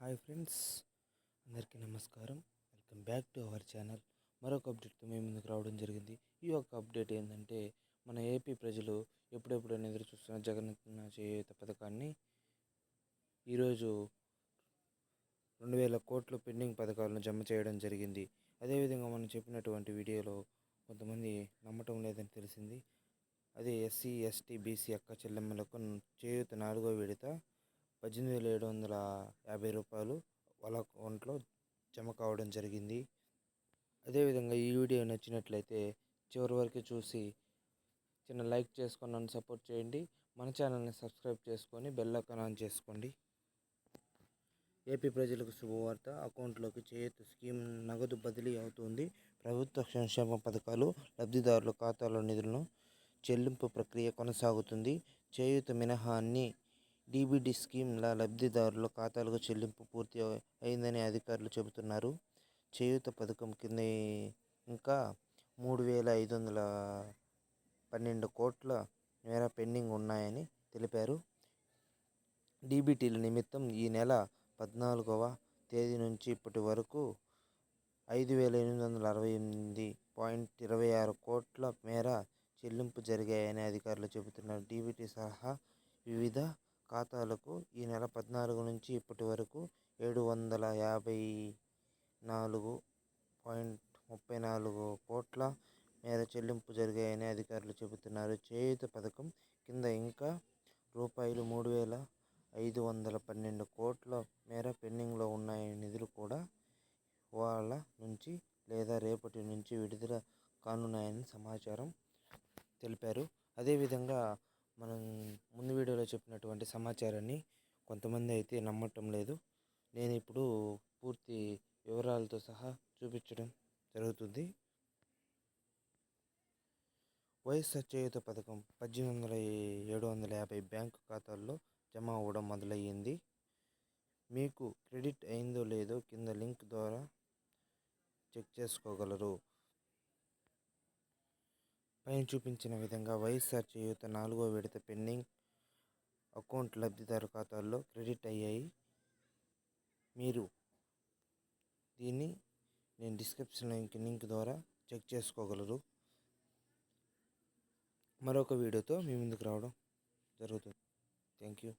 Hi friends అందరికీ నమస్కారం. Welcome back to our channel. మరొక అప్డేట్తో మేము ముందుకు రావడం జరిగింది. ఈ యొక్క అప్డేట్ ఏంటంటే మన ఏపీ ప్రజలు ఎప్పుడెప్పుడైనా ఎదురు చూస్తున్న జగనన్న చేయూత పథకాన్ని ఈరోజు రెండు వేల కోట్ల పెండింగ్ పథకాలను జమ చేయడం జరిగింది. అదేవిధంగా మనం చెప్పినటువంటి వీడియోలో కొంతమంది నమ్మటం లేదని తెలిసింది. అదే ఎస్సీ ఎస్టీ బీసీ అక్క చెల్లెమ్మలకు చేయూత నాలుగో విడత పద్దెనిమిది వేల ఏడు వందల యాభై రూపాయలు వాళ్ళ అకౌంట్లో జమ కావడం జరిగింది. అదేవిధంగా ఈ వీడియో నచ్చినట్లయితే చివరి వరకు చూసి చిన్న లైక్ చేసుకొని నన్ను సపోర్ట్ చేయండి. మన ఛానల్ని సబ్స్క్రైబ్ చేసుకొని బెల్ ఐకాన్ ఆన్ చేసుకోండి. ఏపీ ప్రజలకు శుభవార్త. అకౌంట్లోకి చేయూత స్కీమ్ నగదు బదిలీ అవుతుంది. ప్రభుత్వ సంక్షేమ పథకాలు లబ్ధిదారుల ఖాతాలో నిధులను చెల్లింపు ప్రక్రియ కొనసాగుతుంది. చేయూత మినహా అన్ని డీబీడీ స్కీమ్ల లబ్ధిదారుల ఖాతాలకు చెల్లింపు పూర్తి అయిందని అధికారులు చెబుతున్నారు. చేయూత పథకం కింద ఇంకా మూడు వేల ఐదు వందల పన్నెండు కోట్ల మేర పెండింగ్ ఉన్నాయని తెలిపారు. డీబీటీల నిమిత్తం ఈ నెల పద్నాలుగవ తేదీ నుంచి ఇప్పటి వరకు ఐదు వేల ఎనిమిది వందల అరవై ఎనిమిది పాయింట్ ఇరవై ఆరు కోట్ల మేర చెల్లింపు జరిగాయని అధికారులు చెబుతున్నారు. డీబీటీ సహా వివిధ ఖాతాలకు ఈ నెల పద్నాలుగు నుంచి ఇప్పటి వరకు ఏడు వందల యాభై నాలుగు పాయింట్ ముప్పై నాలుగు కోట్ల మేర చెల్లింపు జరిగాయని అధికారులు చెబుతున్నారు. చేయూత పథకం కింద ఇంకా రూపాయలు మూడు వేల ఐదు వందల పన్నెండు కోట్ల మేర పెండింగ్లో ఉన్నాయని నిధులు కూడా వాళ్ళ నుంచి లేదా రేపటి నుంచి విడుదల కానున్నాయని సమాచారం తెలిపారు. అదేవిధంగా మనం ముందు వీడియోలో చెప్పినటువంటి సమాచారాన్ని కొంతమంది అయితే నమ్మటం లేదు. నేను ఇప్పుడు పూర్తి వివరాలతో సహా చూపించడం జరుగుతుంది. వైఎస్ చేయూత పథకం పద్దెనిమిది వందల ఏడు వందల యాభై బ్యాంకు ఖాతాల్లో జమ అవ్వడం మొదలయ్యింది. మీకు క్రెడిట్ అయిందో లేదో కింద లింక్ ద్వారా చెక్ చేసుకోగలరు. పైన చూపించిన విధంగా వైఎస్ఆర్ చేయూత నాలుగో విడత పెండింగ్ అకౌంట్ లబ్ధిదారు ఖాతాల్లో క్రెడిట్ అయ్యాయి. మీరు దీన్ని నేను డిస్క్రిప్షన్ లింక్ లింక్ ద్వారా చెక్ చేసుకోగలరు. మరొక వీడియోతో మీ ముందుకు రావడం జరుగుతుంది. Thank you.